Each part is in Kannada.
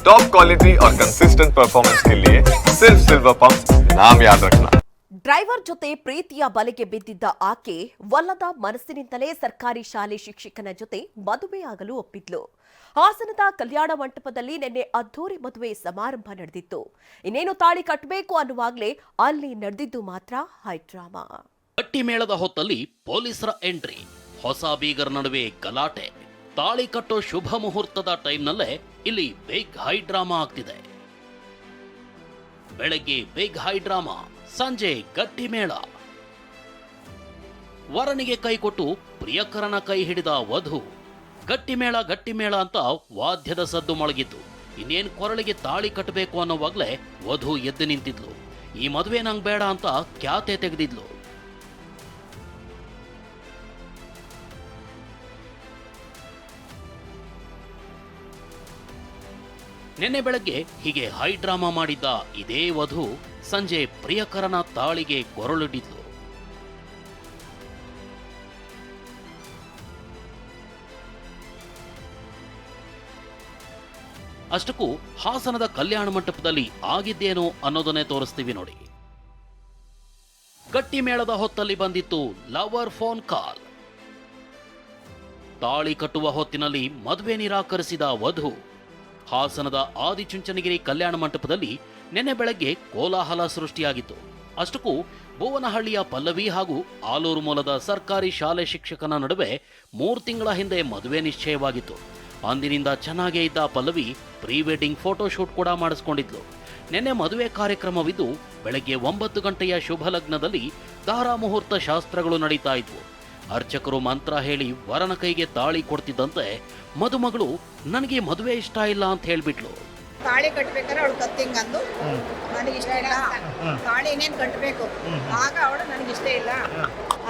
टॉप क्वालिटी और कंसिस्टेंट परफॉर्मेंस के लिए सिर्फ सिल्वर पंप नाम याद रखना ಡ್ರೈವರ್ ಜೊತೆ ಪ್ರೀತಿಯ ಬಲೆಗೆ ಬಿದ್ದಿದ್ದ ಆಕೆ ವಲ್ಲದ ಮನಸ್ಸಿನಿಂದಲೇ ಸರ್ಕಾರಿ ಶಾಲೆ ಶಿಕ್ಷಕನ ಜೊತೆ ಮದುವೆಯಾಗಲು ಒಪ್ಪಿದ್ಲು ಹಾಸನದ ಕಲ್ಯಾಣ ಮಂಟಪದಲ್ಲಿ ನಿನ್ನೆ ಅದ್ದೂರಿ ಮದುವೆ ಸಮಾರಂಭ ನಡೆದಿತ್ತು ಇನ್ನೇನು ತಾಳಿ ಕಟ್ಟಬೇಕು ಅನ್ನುವಾಗಲೇ ಅಲ್ಲಿ ನಡೆದಿದ್ದು ಮಾತ್ರ ಹೈಡ್ರಾಮಾ ಗಟ್ಟಿ ಮೇಳದ ಹೊತ್ತಲ್ಲಿ ಪೊಲೀಸರ ಎಂಟ್ರಿ ಹೊಸ ಬೀಗರ್ ನಡುವೆ ಗಲಾಟೆ ತಾಳಿ ಕಟ್ಟೋ ಶುಭ ಮುಹೂರ್ತದ ಟೈಮ್ನಲ್ಲೇ ಇಲ್ಲಿ ಬಿಗ್ ಹೈ ಡ್ರಾಮಾ ಆಗ್ತಿದೆ. ಬೆಳಗ್ಗೆ ಬಿಗ್ ಹೈ ಡ್ರಾಮಾ, ಸಂಜೆ ಗಟ್ಟಿ ಮೇಳ. ವರನಿಗೆ ಕೈ ಕೊಟ್ಟು ಪ್ರಿಯಕರನ ಕೈ ಹಿಡಿದ ವಧು, ಗಟ್ಟಿ ಮೇಳ ಗಟ್ಟಿ ಮೇಳ ಅಂತ ವಾದ್ಯದ ಸದ್ದು ಮೊಳಗಿತ್ತು. ಇನ್ನೇನ್ ಕೊರಳಿಗೆ ತಾಳಿ ಕಟ್ಟಬೇಕು ಅನ್ನೋವಾಗ್ಲೇ ವಧು ಎದ್ದು ನಿಂತಿದ್ಲು. ಈ ಮದುವೆ ನಂಗೆ ಬೇಡ ಅಂತ ಖ್ಯಾತೆ ತೆಗೆದಿದ್ಲು. ನಿನ್ನೆ ಬೆಳಗ್ಗೆ ಹೀಗೆ ಹೈ ಡ್ರಾಮಾ ಮಾಡಿದ್ದ ಇದೇ ವಧು ಸಂಜೆ ಪ್ರಿಯಕರನ ತಾಳಿಗೆ ಕೊರಳಿಡಿದ್ಲು ಅಷ್ಟಕ್ಕೂ ಹಾಸನದ ಕಲ್ಯಾಣ ಮಂಟಪದಲ್ಲಿ ಆಗಿದ್ದೇನೋ ಅನ್ನೋದನ್ನೇ ತೋರಿಸ್ತೀವಿ ನೋಡಿ. ಗಟ್ಟಿ ಮೇಳದ ಹೊತ್ತಲ್ಲಿ ಬಂದಿತ್ತು ಲವರ್ ಫೋನ್ ಕಾಲ್. ತಾಳಿ ಕಟ್ಟುವ ಹೊತ್ತಿನಲ್ಲಿ ಮದುವೆ ನಿರಾಕರಿಸಿದ ವಧು ಹಾಸನದ ಆದಿಚುಂಚನಗಿರಿ ಕಲ್ಯಾಣ ಮಂಟಪದಲ್ಲಿ ನಿನ್ನೆ ಬೆಳಗ್ಗೆ ಕೋಲಾಹಲ ಸೃಷ್ಟಿಯಾಗಿತ್ತು. ಅಷ್ಟಕ್ಕೂ ಭುವನಹಳ್ಳಿಯ ಪಲ್ಲವಿ ಹಾಗೂ ಆಲೂರು ಮೂಲದ ಸರ್ಕಾರಿ ಶಾಲೆ ಶಿಕ್ಷಕನ ನಡುವೆ ಮೂರು ತಿಂಗಳ ಹಿಂದೆ ಮದುವೆ ನಿಶ್ಚಯವಾಗಿತ್ತು. ಅಂದಿನಿಂದ ಚೆನ್ನಾಗೇ ಇದ್ದ ಪಲ್ಲವಿ ಪ್ರೀ ವೆಡ್ಡಿಂಗ್ ಫೋಟೋಶೂಟ್ ಕೂಡ ಮಾಡಿಸ್ಕೊಂಡಿದ್ಲು. ನಿನ್ನೆ ಮದುವೆ ಕಾರ್ಯಕ್ರಮವಿದ್ದು ಬೆಳಗ್ಗೆ ಒಂಬತ್ತು ಗಂಟೆಯ ಶುಭ ಲಗ್ನದಲ್ಲಿ ದಾರಾ ಮುಹೂರ್ತ ಶಾಸ್ತ್ರಗಳು ನಡೀತಾ ಇದ್ವು. ಅರ್ಚಕರು ಮಂತ್ರ ಹೇಳಿ ವರನ ಕೈಗೆ ತಾಳಿ ಕೊಡ್ತಿದ್ದಂತೆ ಮದುಮಗಳು ನನಗೆ ಮದುವೆ ಇಷ್ಟ ಇಲ್ಲ ಅಂತ ಹೇಳ್ಬಿಟ್ಲು. ತಾಳಿ ಕಟ್ಬೇಕಾದ್ರೆ ಅವಳು ಕತ್ತಿಂಗ್ ಅಂದು ನನಗೆ ಇಷ್ಟ ಇಲ್ಲ. ತಾಳಿ ಇನ್ನೇನು ಕಟ್ಟಬೇಕು ಆಗ ಅವಳು ನನಗೆ ಇಷ್ಟ ಇಲ್ಲ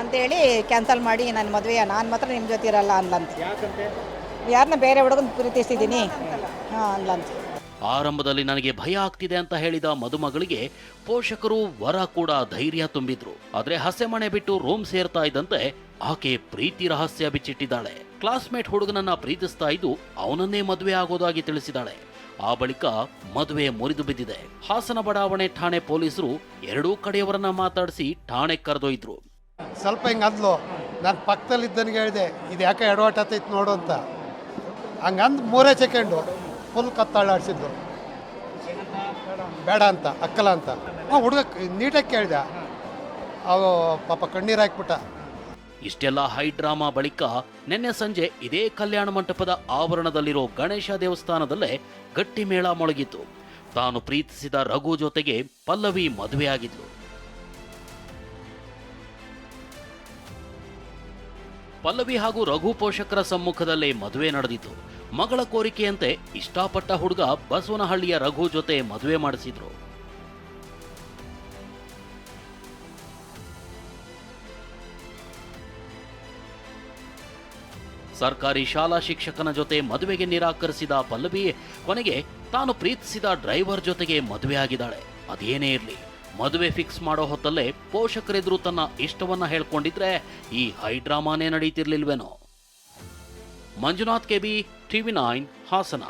ಅಂತೇಳಿ ಕ್ಯಾನ್ಸಲ್ ಮಾಡಿ ನನ್ನ ಮದುವೆಯ ನಾನು ಮಾತ್ರ ನಿಮ್ಮ ಜೊತೆ ಇರಲ್ಲ ಅನ್ಲಂತ ಯಾರನ್ನ ಬೇರೆ ಹುಡುಗನ ಪ್ರೀತಿಸ್ತಿದ್ದೀನಿ. ಹಾಂ ಅನ್ಲಂತ ಆರಂಭದಲ್ಲಿ ನನಗೆ ಭಯ ಆಗ್ತಿದೆ ಅಂತ ಹೇಳಿದ ಮದುಮಗಳಿಗೆ ಪೋಷಕರು ವರ ಕೂಡ ಧೈರ್ಯ ತುಂಬಿದ್ರು. ಆದ್ರೆ ಹಸೆಮಣೆ ಬಿಟ್ಟು ರೂಮ್ ಸೇರ್ತಾ ಇದ್ದಂತೆ ಆಕೆ ಪ್ರೀತಿ ರಹಸ್ಯ ಬಿಚ್ಚಿಟ್ಟಿದ್ದಾಳೆ. ಕ್ಲಾಸ್ಮೇಟ್ ಹುಡುಗನನ್ನ ಪ್ರೀತಿಸ್ತಾ ಇದ್ದು ಅವನನ್ನೇ ಮದುವೆ ಆಗೋದಾಗಿ ತಿಳಿಸಿದಾಳೆ. ಆ ಬಳಿಕ ಮದುವೆ ಮುರಿದು ಬಿದ್ದಿದೆ. ಹಾಸನ ಬಡಾವಣೆ ಠಾಣೆ ಪೊಲೀಸರು ಎರಡೂ ಕಡೆಯವರನ್ನ ಮಾತಾಡಿಸಿ ಠಾಣೆ ಕರೆದೊಯ್ದ್ರು. ಸ್ವಲ್ಪ ಹಿಂಗದ್ಲು ನಾನು ಪಕ್ಕದಲ್ಲಿ ಇದ್ದನಿಗೆ ಹೇಳಿದೆ ಇದು ಯಾಕೆ ಎಡವಟ್ ಆತೈತೆ ನೋಡು ಅಂತ. ಹಂಗಂದ್ ಮೂರೇ ಸೆಕೆಂಡು. ಫುಲ್ ಕತ್ತಾಳಾಡಿಸಿದ್ರು ಬೇಡ ಅಂತ, ಅಕ್ಕಲ ಅಂತ. ಆ ಹುಡುಗ ನೀಟಾಗಿ ಕೇಳಿದೆ. ಅವ ಪಾಪ ಕಣ್ಣೀರು ಹಾಕ್ಬಿಟ್ಟ. ಇಷ್ಟೆಲ್ಲ ಹೈ ಡ್ರಾಮಾ ಬಳಿಕ ನಿನ್ನೆ ಸಂಜೆ ಇದೇ ಕಲ್ಯಾಣ ಮಂಟಪದ ಆವರಣದಲ್ಲಿರೋ ಗಣೇಶ ದೇವಸ್ಥಾನದಲ್ಲೇ ಗಟ್ಟಿ ಮೇಳ ಮೊಳಗಿತು ತಾನು ಪ್ರೀತಿಸಿದ ರಘು ಜೊತೆಗೆ ಪಲ್ಲವಿ ಮದುವೆಯಾಗಿದ್ಲು. ಪಲ್ಲವಿ ಹಾಗೂ ರಘು ಪೋಷಕರ ಸಮ್ಮುಖದಲ್ಲೇ ಮದುವೆ ನಡೆದಿತ್ತು. ಮಗಳ ಕೋರಿಕೆಯಂತೆ ಇಷ್ಟಪಟ್ಟ ಹುಡುಗ ಬಸವನಹಳ್ಳಿಯ ರಘು ಜೊತೆ ಮದುವೆ ಮಾಡಿಸಿದ್ರು. ಸರ್ಕಾರಿ ಶಾಲಾ ಶಿಕ್ಷಕನ ಜೊತೆ ಮದುವೆಗೆ ನಿರಾಕರಿಸಿದ ಪಲ್ಲವಿ, ಕೊನೆಗೆ ತಾನು ಪ್ರೀತಿಸಿದ ಡ್ರೈವರ್ ಜೊತೆಗೆ ಮದುವೆಯಾಗಿದ್ದಾಳೆ. ಅದೇನೇ ಇರಲಿ. ಮದುವೆ ಫಿಕ್ಸ್ ಮಾಡೋ ಹೊತ್ತಲ್ಲೇ ಪೋಷಕರೆದುರು ತನ್ನ ಇಷ್ಟವನ್ನ ಹೇಳ್ಕೊಂಡಿದ್ರೆ ಈ ಹೈಡ್ರಾಮಾನೇ ನಡೀತಿರ್ಲಿಲ್ವೇನೋ? Manjunath KB TV nine Hassan.